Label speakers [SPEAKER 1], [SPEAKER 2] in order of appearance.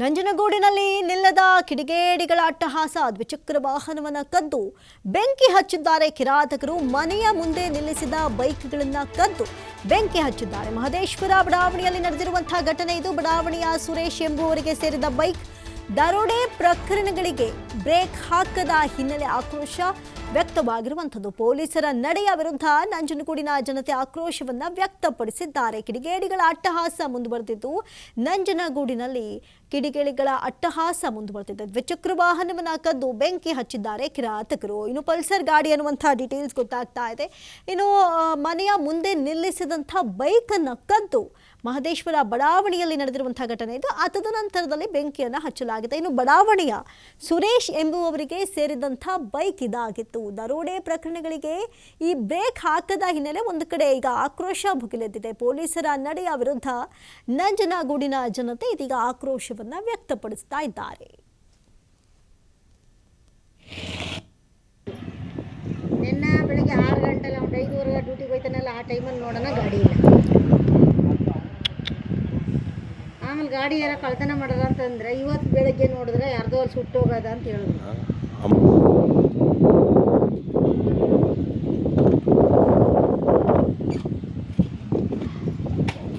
[SPEAKER 1] ನಂಜನಗೂಡಿನಲ್ಲಿ ನಿಲ್ಲದ ಕಿಡಿಗೇಡಿಗಳ ಅಟ್ಟಹಾಸ, ದ್ವಿಚಕ್ರ ವಾಹನವನ್ನು ಕದ್ದು, ಬೆಂಕಿ ಹಚ್ಚಿದ್ದಾರೆ ಕಿರಾತಕರು. ಮನೆಯ ಮುಂದೆ ನಿಲ್ಲಿಸಿದ ಬೈಕ್ಗಳನ್ನು ಕದ್ದು, ಬೆಂಕಿ ಹಚ್ಚಿದ್ದಾರೆ. ಮಹದೇಶ್ವರ ಬಡಾವಣೆಯಲ್ಲಿ ನಡೆದಿರುವಂತಹ ಘಟನೆ ಇದು. ಬಡಾವಣೆಯ ಸುರೇಶ್ ಎಂಬುವರಿಗೆ ಸೇರಿದ ಬೈಕ್ ದರೋಡೆ ಪ್ರಕರಣಗಳಿಗೆ ಬ್ರೇಕ್ ಹಾಕದ ಹಿನ್ನೆಲೆ ಆಕ್ರೋಶ. ವ್ಯಕ್ತವಾಗಿರುವಂಥದ್ದು. ಪೊಲೀಸರ ನಡೆಯ ವಿರುದ್ಧ ನಂಜನಗೂಡಿನ ಜನತೆ ಆಕ್ರೋಶವನ್ನು ವ್ಯಕ್ತಪಡಿಸಿದ್ದಾರೆ. ಕಿಡಿಗೇಡಿಗಳ ಅಟ್ಟಹಾಸ ಮುಂದುವರೆದಿದ್ದು, ನಂಜನಗೂಡಿನಲ್ಲಿ ಕಿಡಿಗೇಡಿಗಳ ಅಟ್ಟಹಾಸ ಮುಂದುವರೆದಿದೆ ದ್ವಿಚಕ್ರ ವಾಹನವನ್ನು ಕದ್ದು ಬೆಂಕಿ ಹಚ್ಚಿದ್ದಾರೆ ಕಿರಾತಕರು. ಇನ್ನು ಪಲ್ಸರ್ ಗಾಡಿ ಅನ್ನುವಂಥ ಡೀಟೇಲ್ಸ್ ಗೊತ್ತಾಗ್ತಾ ಇದೆ. ಇನ್ನು ಮನೆಯ ಮುಂದೆ ನಿಲ್ಲಿಸಿದಂಥ ಬೈಕನ್ನು ಕದ್ದು ಮಹದೇಶ್ವರ ಬಡಾವಣೆಯಲ್ಲಿ ನಡೆದಿರುವಂತಹ ಘಟನೆ ಇದು. ಆ ತದನಂತರದಲ್ಲಿ ಬೆಂಕಿಯನ್ನು ಹಚ್ಚಲಾಗಿದೆ. ಇನ್ನು ಬಡಾವಣೆಯ ಸುರೇಶ್ ಎಂಬುವವರಿಗೆ ಸೇರಿದಂಥ ಬೈಕ್ ಇದಾಗಿತ್ತು. ದರೋಡೆ ಪ್ರಕರಣಗಳಿಗೆ ಈ ಬ್ರೇಕ್ ಹಾಕದ ಹಿನ್ನೆಲೆ ಒಂದು ಕಡೆ ಈಗ ಆಕ್ರೋಶ ಭುಗಿಲೆದ್ದಿದೆ. ಪೊಲೀಸರ ನಡೆಯ ವಿರುದ್ಧ ನಂಜನಗೂಡಿನ ಜನತೆ ಇದೀಗ ಆಕ್ರೋಶವನ್ನ ವ್ಯಕ್ತಪಡಿಸ್ತಾ ಇದ್ದಾರೆ.
[SPEAKER 2] ನಿನ್ನ ಬೆಳಿಗ್ಗೆ ಆರು ಗಂಟೆಲ್ಲ ಒಂದು ಐದುವರೆಗೆ ಡ್ಯೂಟಿಗೆ ಹೋಯ್ತಾನಲ್ಲ ಆ ಟೈಮಲ್ಲಿ ನೋಡೋಣ ಗಾಡಿ ಇಲ್ಲ ಆಮೇಲೆ ಗಾಡಿ ಯಾರ ಕಳ್ತನ ಮಾಡೋದ ಅಂತಂದ್ರೆ ಇವತ್ತು ಬೆಳಗ್ಗೆ ನೋಡಿದ್ರೆ ಯಾರ್ದೋ ಅಲ್ಲಿ ಸುಟ್ಟೋಗದ ಅಂತ ಹೇಳಿದ್ರು